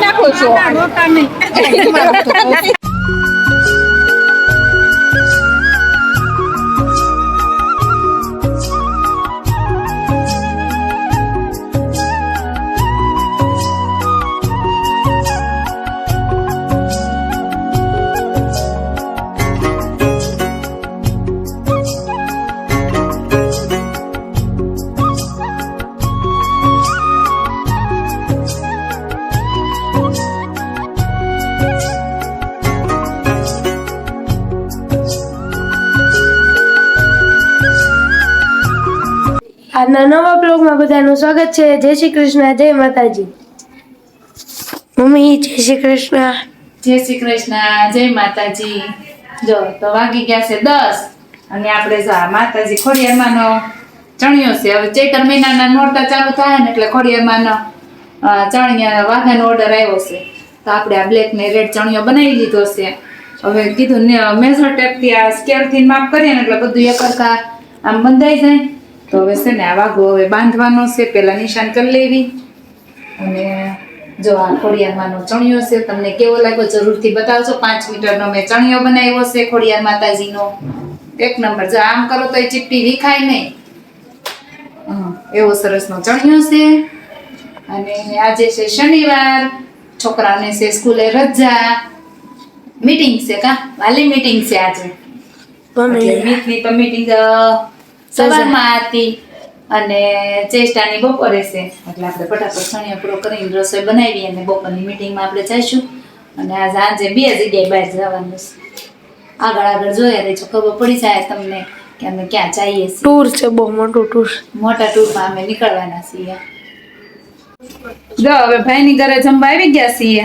નાખો છો. આજના નવા બ્લોગમાં બધાનું સ્વાગત છે. જય શ્રી કૃષ્ણ, જય માતાજી. મમ્મી, જય શ્રી કૃષ્ણ. જય શ્રી કૃષ્ણ, જય માતાજી. જો, તો વાગી ગયા છે દસ અને આપણે જો આ માતાજી ખોડિયારમાંનો ચણિયો છે. હવે ચૈતર મહિનાના નોરતા ચાલુ થાય ને એટલે ખોડિયારમાંનો ચણિયા વાઘાનો ઓર્ડર આવ્યો છે. તો આપણે આ બ્લેક ને રેડ ચણિયો બનાવી લીધો છે. હવે કીધું મેઝર ટેપથી આ સ્કેલથી માપ કરીએ ને એટલે બધું એક આમ બંધાઈ જાય. તો હવે છે ને આવા ગો હવે બાંધવાનો છે પેલા નિશાન કરી લેવી. અને જો આ ખોડિયારમાંનો ચણિયો છે તમને કેવો લાગ્યો જરૂરથી બતાવજો. પાંચ મીટરનો મેં ચણિયો બનાવ્યો છે ખોડિયાર માતાજીનો. એક નંબર જો આમ કરો તો એ ચીપટી વિખાય નહીં. એવો સરસનો ચણિયો છે. અને આજે છે શનિવાર છોકરાઓને છે સ્કૂલે રજા. મીટિંગ છે કા? વાલી મીટિંગ છે આજે. મીટની તો મીટિંગ સવારમાં હતી અને ચેષ્ટાની બપોરે છે. એટલે આપણે ફટાફટ સણિયા પૂરો કરીને રસોઈ બનાવી અને બપોરની મીટિંગમાં આપણે જઈશું. અને આ સાંજે બે જગ્યાએ બહાર જવાનું છે. આગળ આગળ જોયા રહેજો. ખબર પડી જાય તમને કે અમે ક્યાં જઈએ છીએ. ટૂર છે બહુ મોટું ટૂર મોટા ટૂરમાં અમે નીકળવાના છીએ. જો હવે ભાઈની ઘરે જમવા આવી ગયા છીએ?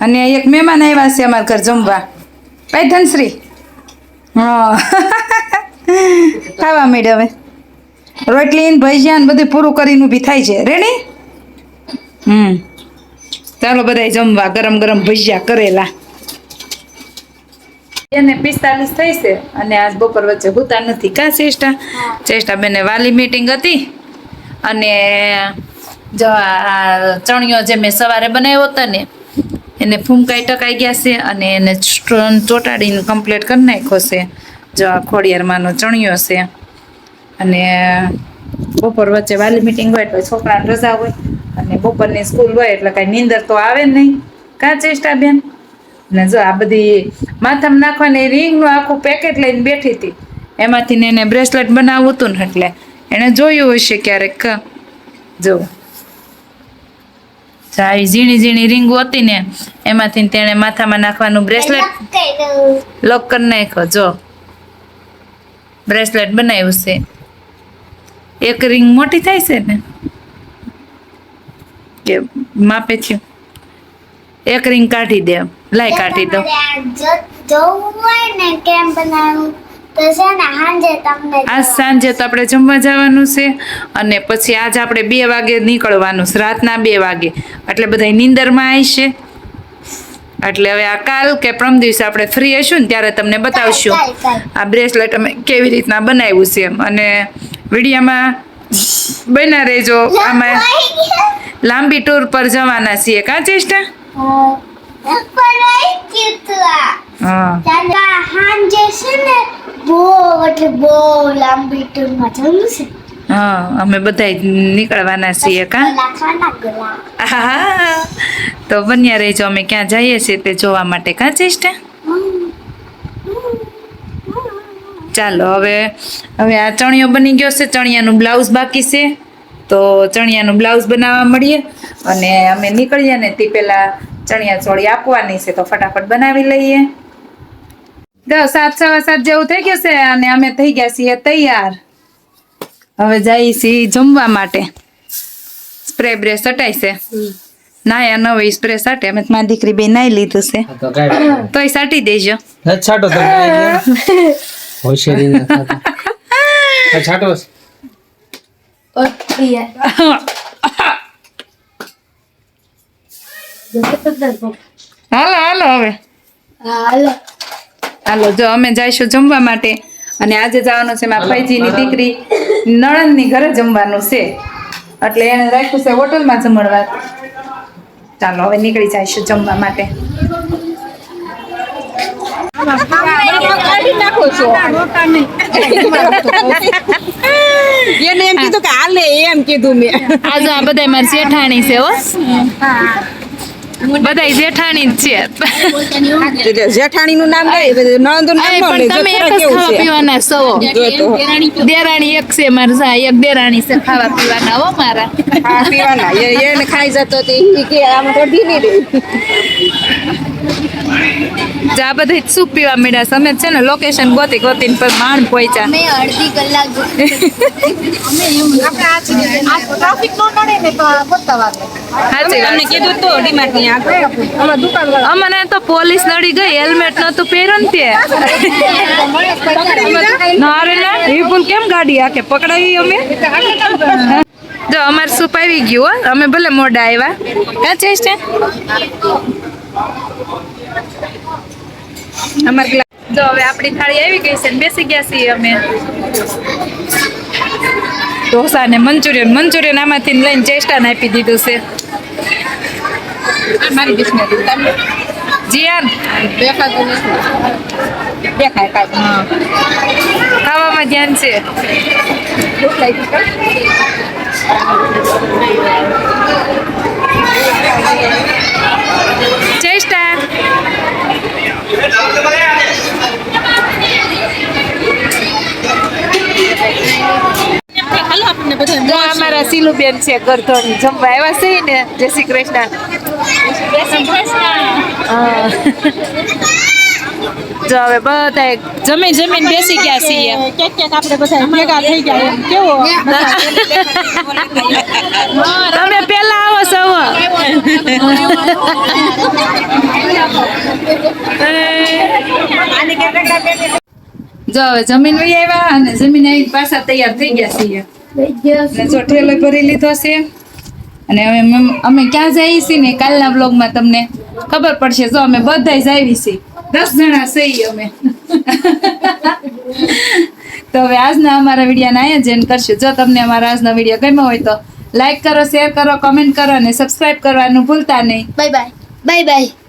અને એક મહેમાન આવ્યા છે અમારા ઘર જમવા. ભાઈ ધનશ્રી હા. ખાવા માંડ્યા હવે. રોટલી ભજીયા બધું પૂરું કરીને ઊભી થાય છે. રેડી? હમ. ચાલો બધાય જમવા ગરમ ગરમ ભજીયા કરેલા. એને પિસ્તાલીસ થઈ છે અને આજ બપોર વચ્ચે હોતા નથી. કા ચેષ્ટા ચેષ્ટા બેને વાલી મીટિંગ હતી અને જો આ ચણિયો જે મેં સવારે બનાવ્યો હતો ને એને ફૂમકાઈ ટકાઈ ગયા છે અને એને ચોટાડીને કમ્પ્લીટ કરી નાખ્યો છે. જો આ ખોડિયારમાંનો ચણિયો છે. અને બપોર વચ્ચે વાલી મીટિંગ હોય એટલે છોકરાને રજા હોય. અને બપોરની સ્કૂલ હોય એટલે કાંઈ નીંદર તો આવે નહીં. કાં ચેષ્ટા બેન? ને જો આ બધી માથામાં નાખવાની રિંગનું આખું પેકેટ લઈને બેઠી હતી. એમાંથી ને એને બ્રેસલેટ બનાવવું હતું ને એટલે. એણે જોયું હશે ક્યારેક. જો આવી ઝીણી ઝીણી રીંગો હતી ને એમાંથી તેણે માથામાં નાખવાનું બ્રેસલેટ. લોક કરી નાખ્યો જો. બ્રેસલેટ બનાવ્યું છે. એક રિંગ મોટી થાય છે ને? કે માપે થયું એક રિંગ કાઢી દે લાય કાઢી દો જોવું હોય ને કેમ તમને આજ સાંજે તો આપણે જમવા જવાનું છે અને પછી આજ આપણે બે વાગે નીકળવાનું છે રાતના બે વાગે. એટલે બધા નીંદરમાં આવશે એટલે હવે આ કાલ કે પ્રમ દિવસે આપણે ફ્રી હશું ને ત્યારે તમને બતાવશું. આ બ્રેસલેટ અમે કેવી રીતના બનાવ્યું છે એમ. અને વિડીયામાં બના રહેજો. આમાં લાંબી ટૂર પર જવાના છીએ. કા ચેષ્ટા? હા. બહુ એટલે બહુ લાંબી ટૂરમાં જવું છે. હા અમે બધા નીકળવાના છીએ કા? આહા. તો બન્યા રહેજો અમે ક્યાં જઈએ છીએ તે જોવા માટે કાં ચેષ્ટા ચાલો હવે હવે આ ચણિયો બની ગયો છે ચણિયાનું બ્લાઉઝ બાકી છે. તો ચણિયાનું બ્લાઉઝ બનાવવા મળીએ અને અમે નીકળીએ ને તે પેલા ચણિયા ચોળી આપવાની છે તો ફટાફટ બનાવી લઈએ. તો સાત સવા સાત જેવું થઈ ગયું છે અને અમે થઈ ગયા છીએ તૈયાર. હવે જઈએ છીએ જમવા માટે. સ્પ્રે બ્રે સટાઈ છે. નાયા ન હોય સ્પ્રે સાટે. અમે તો મારી દીકરી બે નાઈ લીધું છે. આ તો કાંઈ તોય સાટી દેજો. નથી છાંટો તમે હોશિયારી ના થતા. આ છાંટો. છે. હાલો હાલો હવે. હાલો. હાલો જો અમે જઈશું જમવા માટે. અને આજે જવાનું છે મારા ફૈજીની દીકરી નણંદની ઘરે જમવાનું છે. એટલે એને રાખ્યું છે હોટલમાં જમણવાર. ચાલો હવે નીકળી જઈશું જમવા માટે. એને એમ કીધું કે હાલે એમ કીધું મેં. આજે આ બધા મારી જેઠાણી છે હો. બધા જેઠાણી જ છે. એટલે જેઠાણીનું નામ લઈ બધું નણંદનું નામ ન પણ તમે એક જ જો ખાવા પીવાના સવો જો દેરાણી એક છે મારે સા એક દેરાણી છે ખાવા પીવાના હો મારા. હા પીવાના. એ એને ખાઈ જતો તે કે આમ તો ઢીલી જે આ બધા સૂપ પીવા મળ્યા અમે છે ને લોકેશન ગોતી ગોતીને પર માણ પહોંચ્યા અમે અડધી કલાક છે. કીધું તો ડીમાર્ટની આગળ. અમને તો પોલીસ નડી ગઈ હેલ્મેટ નતું પહેર્યું ને તે. ના એ પણ કેમ ગાડી આખે પકડાવી અમે? જો અમારે સૂપ આવી ગયું હો. અમે ભલે મોડા આવ્યા ક્યાં છે છે અમાર જો હવે આપણી થાળી આવી ગઈ છે ને બેસી ગયા છીએ અમે. ઢોસા ને મંચુરિયન મંચુરિયન આમાંથી લઈને ચેસ્ટાને આપી દીધું છે. મારી બિસ્નેરી તમને જીયાન? દેખાતું નથી. દેખાય કાંઈ. ખાવામાં ધ્યાન છે? ચેસ્ટા બધા અમારા સિલુબેન છે ગરધણી જમવા આવ્યા છે ને? જય શ્રી કૃષ્ણ. જો હવે બધા જમી જમીન બેસી ગયા છીએ. કેક કેક આપણે બધા ભેગા થઈ ગયા એમ. કેવો? તમે પેલા આવો સૌ જો હવે જમીન લઈ આવ્યા અને જમીન આવી પાછા તૈયાર થઈ ગયા છીએ. જો ઠેલો ભરી લીધો છે. અને હવે અમે- અમે ક્યાં જઈએ છીએ ને કાલના બ્લોગમાં તમને ખબર પડશે. જો અમે બધા જઈએ છીએ. દસ જણા છીએ અમે. તો હવે આજના અમારા વિડીયોને અહીંયા જ કરશે કરશું. જો તમને અમારા આજનો વીડિયો ગમ્યો હોય તો લાઈક કરો શેર કરો કમેન્ટ કરો અને સબસ્ક્રાઈબ કરવાનું ભૂલતા નહીં. Bye bye bye bye